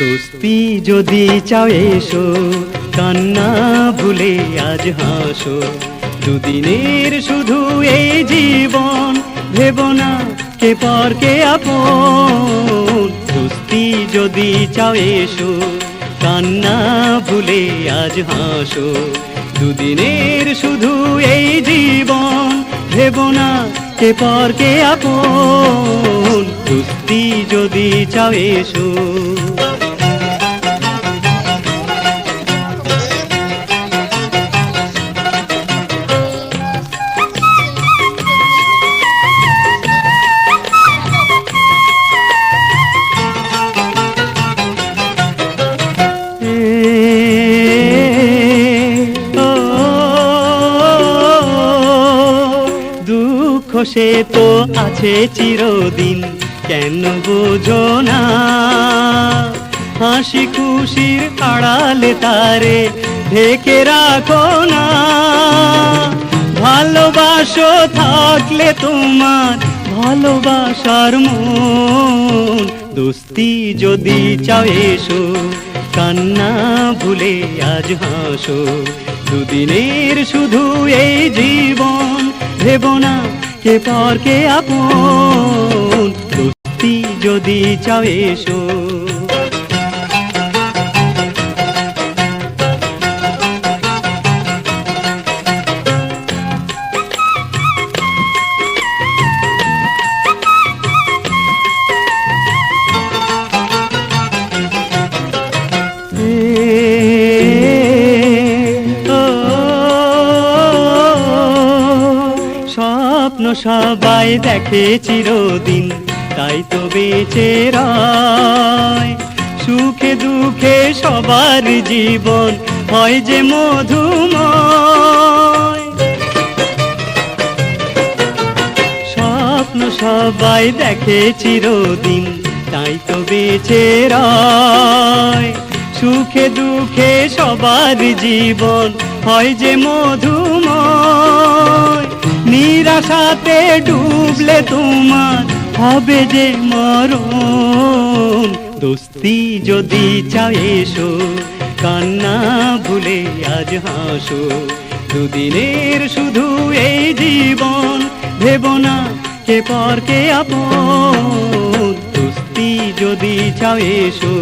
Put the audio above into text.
দোস্তি যদি চাও এসো, কান্না ভুলে আজ হাসো। দুদিনের শুধু এই জীবন, ভেব না কে পর কে আপন। দোস্তি যদি চাও এসো, কান্না ভুলে আজ হাসো। দুদিনের শুধু এই জীবন, ভেব না কে পর কে আপন। দোস্তি যদি চাও এসো সে তো আছে চিরদিন, কেন বোঝো না? হাসি খুশির আড়ালে তারে ঢেকে রাখো না। ভালোবাসো থাকলে তোমার ভালোবাসার মন। দোস্তি যদি চাও এসো, কান্না ভুলে আজ হাসো। দুদিনের শুধু এই জীবন ভেব না। কে পর কে আপন সত্যি যদি চাও এসো। স্বপ্ন সবাই দেখে চিরদিন, তাই তো বেঁচে সুখে দুঃখে সবার জীবন হয় যে মধুময়। স্বপ্ন সবাই দেখে চিরদিন, তাই তো বেঁচে সুখে দুঃখে সবার জীবন হয় যে মধুময়। নিরাশাতে ডুবলে তোমার হবে যে মরণ। দোস্তি যদি এসো, কান্না ভুলে আজ হাসো। দুদিনের শুধু এই জীবন, ভেব না কে পর কে আপন। দোস্তি যদি এসো